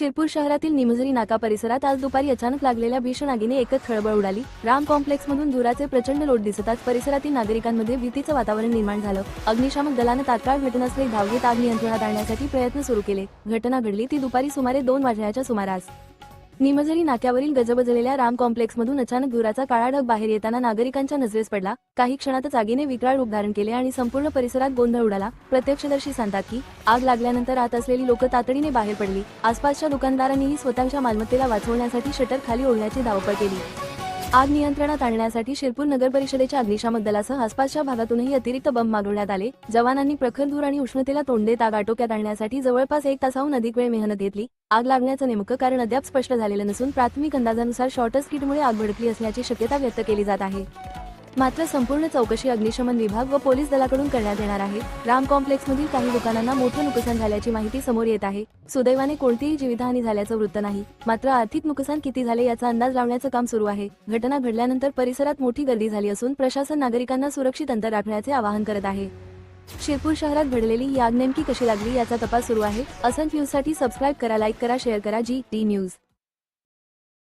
शिरपूर शहरातील निमझरी नाका परिसरात आज दुपारी अचानक लागलेल्या भीषण आगीने एकच खळबळ उडाली. राम कॉम्प्लेक्समधून धुराचे प्रचंड लोट दिसताच परिसरातील नागरिकांमध्ये भीतीचं वातावरण निर्माण झालं. अग्निशामक दलानं तात्काळ घटनास्थळी धाव घेत आग नियंत्रणात आणण्यासाठी प्रयत्न सुरू केले. घटना घडली ती दुपारी सुमारे दोन वाजण्याच्या सुमारास. निमझरी नाक्यावरील गजबजलेल्या राम कॉम्प्लेक्समधून अचानक धुराचा काळा ढग बाहेर येताना नागरिकांच्या नजरेस पडला. काही क्षणातच आगीने विकराळ रूप धारण केले आणि संपूर्ण परिसरात गोंधळ उडाला. प्रत्यक्षदर्शी सांगतात की आग लागल्यानंतर आत असलेली लोक तातडीने बाहेर पडली. आसपासच्या दुकानदारांनीही स्वतःच्या मालमत्तेला वाचवण्यासाठी शटर खाली ओढण्याची धावपळ केली. आग नियंत्रणात आणण्यासाठी शिरपूर नगर परिषदेच्या अग्निशामक दलासह आसपासच्या भागातूनही अतिरिक्त बंब मागवण्यात आले. जवानांनी प्रखर धूर आणि उष्णतेला तोंड देत आग आटोक्यात आणण्यासाठी जवळपास एक तासाहून अधिक वेळ मेहनत घेतली. आग लागण्याचं नेमकं कारण अद्याप स्पष्ट झालेलं नसून प्राथमिक अंदाजानुसार शॉर्टस किटमुळे आग भडकली असल्याची शक्यता व्यक्त केली जात आहे. मात्र संपूर्ण चौकशी अग्निशमन विभाग व पोलीस दलाकडून करण्यात येणार आहे. राम कॉम्प्लेक्समधील काही दुकानांना मोठं नुकसान झाल्याची माहिती समोर येत आहे. सुदैवाने कोणतीही जीवितहानी झाल्याचं वृत्त नाही. मात्र आर्थिक नुकसान किती झाले याचा अंदाज लावण्याचं काम सुरू आहे. घटना घडल्यानंतर परिसरात मोठी गर्दी झाली असून प्रशासन नागरिकांना सुरक्षित अंतर राखण्याचे आवाहन करत आहे. शिरपूर शहरात घडलेली याग नेमकी कशी लागली याचा तपास सुरू आहे. असंख्य न्यूजसाठी सबस्क्राईब करा लाईक करा शेअर करा जी टी न्यूज